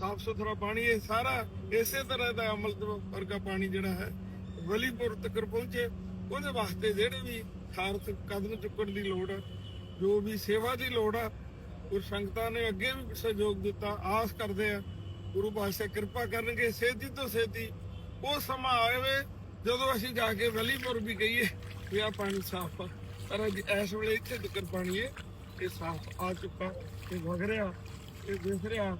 ਸਾਫ਼ ਸੁਥਰਾ ਪਾਣੀ, ਇਹ ਸਾਰਾ ਇਸੇ ਤਰ੍ਹਾਂ ਦਾ ਅਮਲ ਵਰਗਾ ਪਾਣੀ ਜਿਹੜਾ ਹੈ ਵਲੀਪੁਰ ਤੱਕ ਪਹੁੰਚੇ। ਉਹਦੇ ਵਾਸਤੇ ਜਿਹੜੇ ਵੀ ਖਾਰਤ ਕਦਮ ਚੁੱਕਣ ਦੀ ਲੋੜ ਹੈ, ਜੋ ਵੀ ਸੇਵਾ ਦੀ ਲੋੜ ਆ ਉਹ ਸੰਗਤਾਂ ਨੇ ਅੱਗੇ ਵੀ ਸਹਿਯੋਗ ਦਿੱਤਾ, ਆਸ ਕਰਦੇ ਆ, ਗੁਰੂ ਪਾਤਸ਼ਾਹ ਕਿਰਪਾ ਕਰਨਗੇ ਸੇਧੀ ਤੋਂ ਸੇਤੀ ਉਹ ਸਮਾਂ ਆਵੇ, ਜਦੋਂ ਅਸੀਂ ਜਾ ਕੇ ਵਲੀਪੁਰ ਵੀ ਕਹੀਏ ਵੀ ਆ ਪਾਣੀ ਸਾਫ਼ ਆ। ਪਰ ਅੱਜ ਇਸ ਵੇਲੇ ਇੱਥੇ ਤੱਕ ਪਾਣੀ ਹੈ ਇਹ ਸਾਫ਼ ਆ ਚੁੱਕਾ, ਇਹ ਵਗ ਰਿਹਾ, ਇਹ ਦਿਖ ਰਿਹਾ।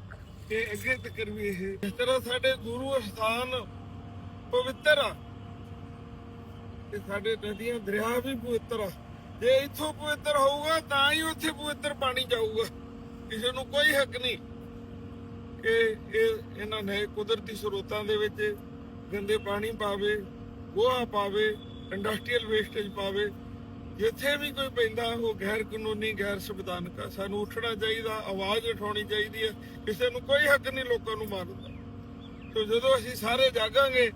ਤੇ ਅੱਗੇ ਤੱਕ ਵੀ ਇਹ। ਇਸ ਤਰ੍ਹਾਂ ਸਾਡੇ ਗੁਰੂ ਅਸਥਾਨ ਪਵਿੱਤਰ ਆ। ਤੇ ਸਾਡੇ ਨਦੀਆਂ, ਦਰਿਆ ਵੀ ਪਵਿੱਤਰ ਆ। ਜੇ ਇੱਥੋਂ ਪਵਿੱਤਰ ਹੋਊਗਾ, ਤਾਂ ਹੀ ਉੱਥੇ ਪਵਿੱਤਰ ਪਾਣੀ ਜਾਊਗਾ। ਕਿਸੇ ਨੂੰ ਕੋਈ ਹੱਕ ਨਹੀਂ ਕਿ ਇਹ ਇਹਨਾਂ ਨੇ ਕੁਦਰਤੀ ਸਰੋਤਾਂ ਦੇ ਵਿੱਚ ਗੰਦੇ ਪਾਣੀ ਪਾਵੇ, ਗੋਹਾ ਪਾਵੇ ਇੰਡਸਟਰੀਅਲ ਵੇਸਟੇਜ ਪਾਵੇ। ਜਿੱਥੇ ਵੀ ਕੋਈ ਪੈਂਦਾ, ਉਹ ਗੈਰ ਕਾਨੂੰਨੀ, ਗੈਰ ਸੰਵਿਧਾਨਕ ਆ। ਸਾਨੂੰ ਉੱਠਣਾ ਚਾਹੀਦਾ, ਆਵਾਜ਼ ਉਠਾਉਣੀ ਚਾਹੀਦੀ ਹੈ ਕਿਸੇ ਨੂੰ ਕੋਈ ਹੱਕ ਨਹੀਂ ਲੋਕਾਂ ਨੂੰ ਮਾਰਨ ਦਾ। ਸੋ ਜਦੋਂ ਅਸੀਂ ਸਾਰੇ ਜਾਗਾਂਗੇ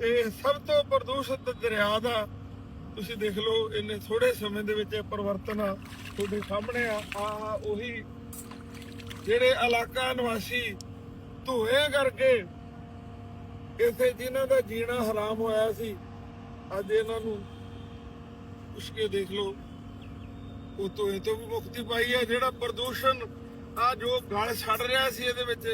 ਤੇ ਸਭ ਤੋਂ ਪ੍ਰਦੂਸ਼ਿਤ ਦਰਿਆ ਦਾ, ਤੁਸੀਂ ਦੇਖ ਲਓ, ਇੰਨੇ ਥੋੜੇ ਸਮੇਂ ਦੇ ਵਿੱਚ ਇਹ ਪਰਿਵਰਤਨ ਆ, ਤੁਹਾਡੇ ਸਾਹਮਣੇ ਆ ਆ, ਉਹੀ ਜਿਹੜੇ ਇਲਾਕਾ ਨਿਵਾਸੀ ਧੂਏ ਕਰਕੇ ਇੱਥੇ ਜਿਨ੍ਹਾਂ ਦਾ ਜੀਣਾ ਹਰਾਮ ਹੋਇਆ ਸੀ, ਅੱਜ ਇਹਨਾਂ ਨੂੰ ਪੁੱਛ ਕੇ ਦੇਖ ਲਓ। ਉਹ ਧੂਏ ਤੋਂ ਵੀ ਮੁਕਤੀ ਪਾਈ ਹੈ ਜਿਹੜਾ ਪ੍ਰਦੂਸ਼ਣ ਆ ਜੋ ਗਲ ਛੱਡ ਰਿਹਾ ਸੀ ਇਹਦੇ ਵਿੱਚ।